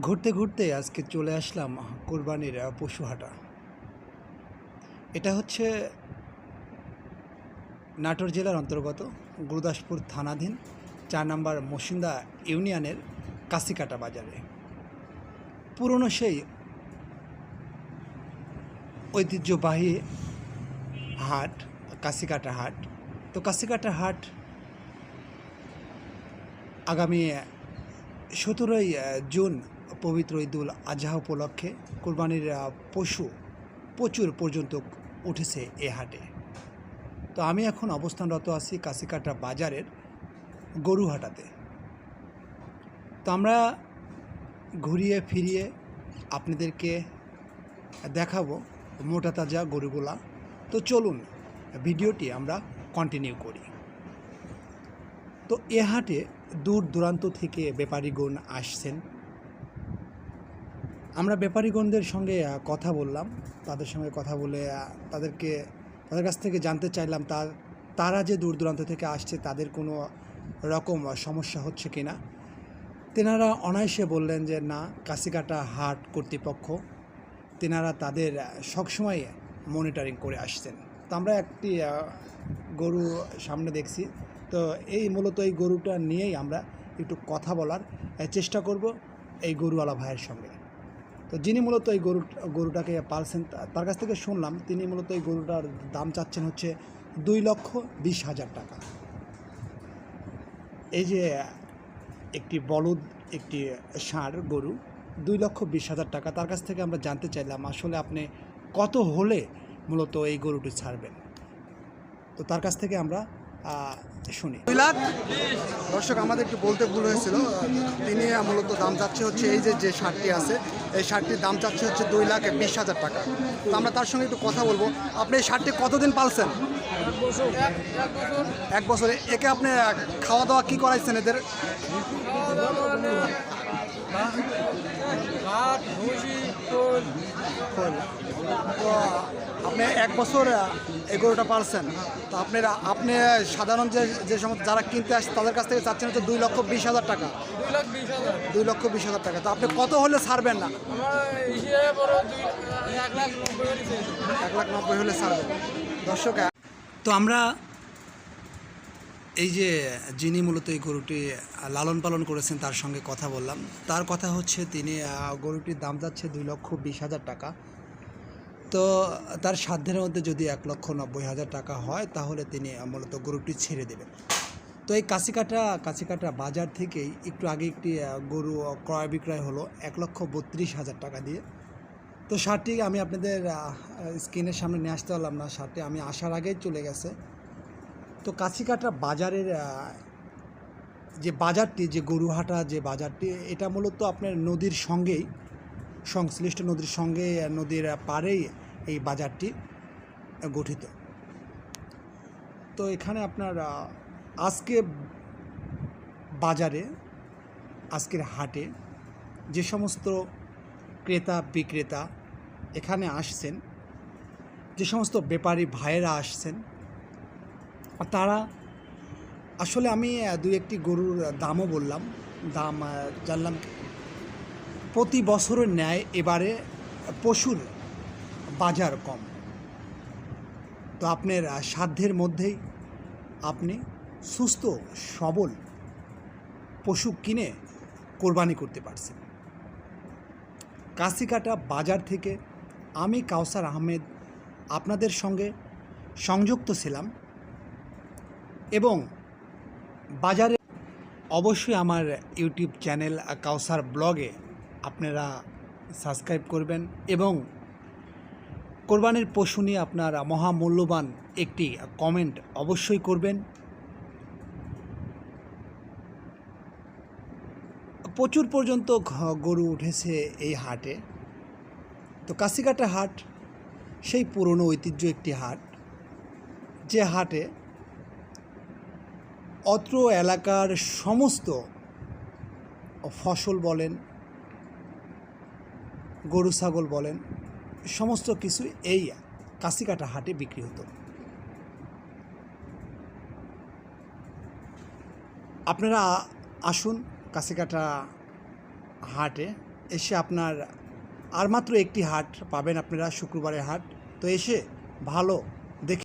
ঘুরতে ঘুরতে আজকে চলে আসলাম কোরবানির আহ, পশু হাটা। এটা হচ্ছে নাটোর জেলার অন্তর্গত গুরুদাসপুর থানাধীন চার নম্বর মসিন্দা ইউনিয়নের কাশিকাটা বাজারে। পুরনো সেই ঐতিহ্যবাহী হাট কাশিকাটা হাট। তো কাশিকাটা হাট আগামী সতেরোই জুন পবিত্র ঈদুল আজহা উপলক্ষে কোরবানির পশু প্রচুর পর্যন্ত উঠেছে এ হাটে। তো আমি এখন অবস্থানরত আছি কাশিকাটা বাজারের গরু হাটাতে তো আমরা ঘুরিয়ে ফিরিয়ে আপনাদেরকে দেখাবো মোটা তাজা গরুগুলা। তো চলুন, ভিডিওটি আমরা কন্টিনিউ করি। তো এ হাটে দূর দূরান্ত থেকে ব্যাপারীগণ আসছেন। আমরা ব্যাপারীগণদের সঙ্গে কথা বললাম। তাদের সঙ্গে কথা বলে তাদেরকে, তাদের কাছ থেকে জানতে চাইলাম তার, তারা যে দূর দূরান্ত থেকে আসছে, তাদের কোনো রকম সমস্যা হচ্ছে কি না তেনারা অনায়াসে বললেন যে, না, কাশিকাটা হাট কর্তৃপক্ষ। তেনারা তাদের সবসময় মনিটরিং করে আসছেন। তো আমরা একটি গরু সামনে দেখছি। তো এই মূলত এই গরুটা নিয়েই আমরা একটু কথা বলার চেষ্টা করব এই গরুওয়ালা ভাইয়ের সঙ্গে। তো যিনি মূলত এই গরু, গরুটাকে পালছেন, তার কাছ থেকে শুনলাম, তিনি মূলত এই গরুটার দাম চাচ্ছেন হচ্ছে দুই লক্ষ বিশ হাজার টাকা। এই যে একটি বলদ, একটি ষাঁড় গরু, দুই লক্ষ বিশ হাজার টাকা, তার কাছ থেকে আমরা জানতে চাইলাম, আসলে আপনি কত হলে মূলত এই গরুটি ছাড়বেন? তো তার কাছ থেকে আমরা শুনি। দুই লাখ দর্শক আমাদের একটু বলতে ভুল হয়েছিল। তিনি মূলত দাম চাচ্ছে হচ্ছে এই যে যে শার্টটি আছে এই শার্টটির দাম চাচ্ছে হচ্ছে দুই লাখ বিশ হাজার টাকা। তো আমরা তার সঙ্গে একটু কথা বলব। আপনি এই শার্টটি কতদিন পালছেন? এক বছরে। একে আপনি খাওয়া দাওয়া কি করাইছেন এদের? খোল। তো আপনি এক বছর এই গরুটা পালছেন তো আপনার আপনি সাধারণ যে যে সমস্ত যারা কিনতে আসছে তাদের কাছ থেকে চাচ্ছেন হচ্ছে দুই লক্ষ বিশ হাজার টাকা। দুই লক্ষ বিশ হাজার। টাকা। তো আপনি কত হলে ছাড়বেন না? এক লাখ নব্বই হলে ছাড়বেন। দর্শক তো আমরা এই যে যিনি মূলত এই গরুটি লালন পালন করেছেন তার সঙ্গে কথা বললাম। তার কথা হচ্ছে তিনি গরুটির দাম যাচ্ছে দুই লক্ষ বিশ হাজার টাকা। তো তার সাধ্যের মধ্যে যদি এক লক্ষ নব্বই হাজার টাকা হয়, তাহলে তিনি মূলত গরুটি ছেড়ে দেবেন। তো এই কাছিকাটা কাছিকাটা বাজার থেকেই একটু আগে একটি গরু ক্রয় বিক্রয় হলো এক লক্ষ বত্রিশ হাজার টাকা দিয়ে। তো শার্টটি আমি আপনাদের স্ক্রিনের সামনে নিয়ে আসতে পারলাম না শার্টটি আমি আসার আগেই চলে গেছে। তো কাছিকাটা বাজারের যে বাজারটি, যে গরুহাটা যে বাজারটি, এটা মূলত আপনার নদীর সঙ্গেই সংশ্লিষ্ট নদীর সঙ্গে নদীর পাড়েই এই বাজারটি গঠিত। তো এখানে আপনার আজকে বাজারে, আজকের হাটে যে সমস্ত ক্রেতা বিক্রেতা এখানে আসছেন, যে সমস্ত ব্যাপারী ভাইয়েরা আসছেন, তারা আসলে আমি দু একটি গরুর দামও বললাম, দাম জানলাম প্রতি বছরের ন্যায় এবারে পশুর বাজার কম। তো আপনার সাধ্যের মধ্যেই আপনি সুস্থ, সবল পশু কিনে কোরবানি করতে পারছেন। কাশিকাটা বাজার থেকে আমি কাউসার আহমেদ আপনাদের সঙ্গে সংযুক্ত ছিলাম এবং বাজারে অবশ্যই আমার ইউটিউব চ্যানেল কাউসার ব্লগে আপনারা সাবস্ক্রাইব করবেন এবং কোরবানির পশু নিয়ে আপনার মহামূল্যবান একটি কমেন্ট অবশ্যই করবেন। প্রচুর পর্যন্ত গরু উঠেছে এই হাটে। তো কাশিকাটা হাট, সেই পুরনো ঐতিহ্য একটি হাট। যে হাটে অত্র এলাকার সমস্ত ফসল বলেন গরু, ছাগল বলেন, সমস্ত কিছু এই কাশিকাটা হাটে বিক্রি হতো। আপনারা আসুন কাশিকাটা হাটে, এসে আপনার আর মাত্র একটি হাট পাবেন আপনারা, শুক্রবারের হাট। তো এসে ভালো